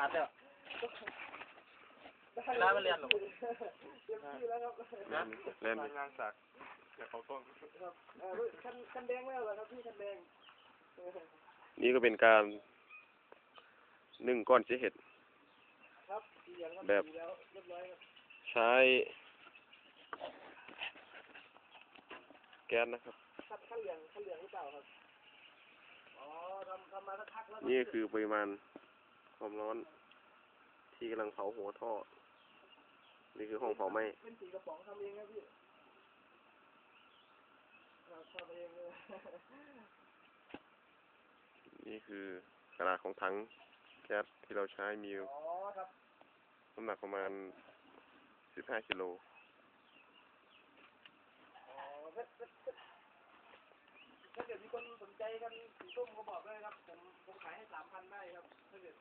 อัดแล้วร้านมาเรียนหรอเล่นงานสักเดี๋ยวเขาก็คันคันแดงไม่เอาเหรอครับพี่คันแดง นี่ก็เป็นการนึ่งก้อนเจเห็ดครับสีเหลืองครับแบบสีแล้วเรียบร้อยครับใช้แก๊สนะครับคันคันเหลืองคันเหลืองหรือเปล่าครับอ๋อทำทำมาสักพักแล้วนี่คือปริมาณ ความร้อน ที่กำลังเผาหัวท่อ นี่คือห้องเผาไหม้เป็นสีกระป๋องทำเองครับพี่เราทำเองเลยนี่คือขนาดของถังแก๊สที่เราใช้มีอ๋อครับน้ำหนักประมาณ 15กิโลอ๋อถ้าถ้าถ้าถ้าเกิดมีคนสนใจกันสีส้มก็บอกด้วยครับผมผมขายให้สามพันได้ครับถ้าเกิด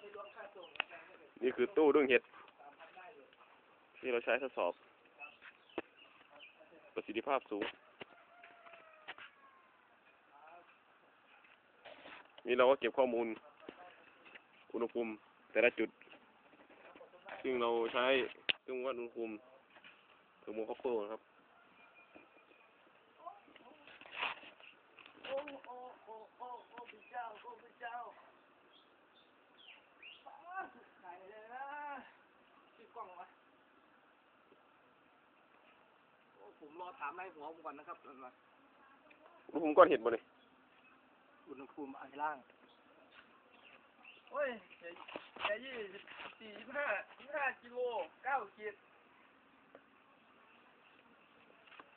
ไม่รวมค่าส่งแพงถ้าเกิด นี่คือตู้ดึงเห็ด ที่เราใช้ทดสอบ ประสิทธิภาพสูง นี่เราก็เก็บข้อมูล อุณหภูมิแต่ละจุด ซึ่งเราใช้เครื่องวัดอุณหภูมิเทอร์โมคอปเปอร์ครับ โอ้โอ้โอ้โอ้โอ้พระเจ้าโอ้พระเจ้าป้าดขายเลยนะชื่อกล้องวะโอ้ ผมรอถามนายหัวผมก่อนนะครับเดี๋ยวมาอุณหภูมิก้อนเห็ดบ่เนี่ยอุณหภูมิอันล่างโอ้ยแค่แค่ยี่สิบสี่ยี่สิบห้ายี่สิบห้ากิโลเก้าขีด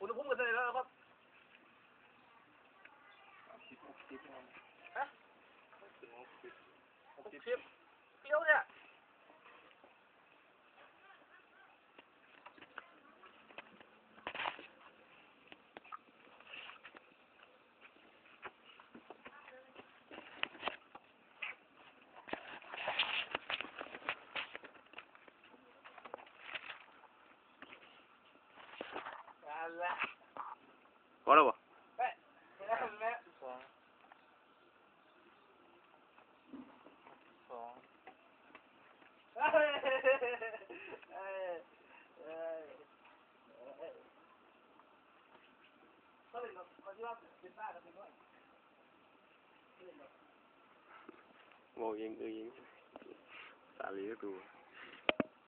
อุณหภูมิกันเท่าไหร่แล้วครับฮะหกสิบเปรี้ยวเนี่ย อะไรพอแล้วบ่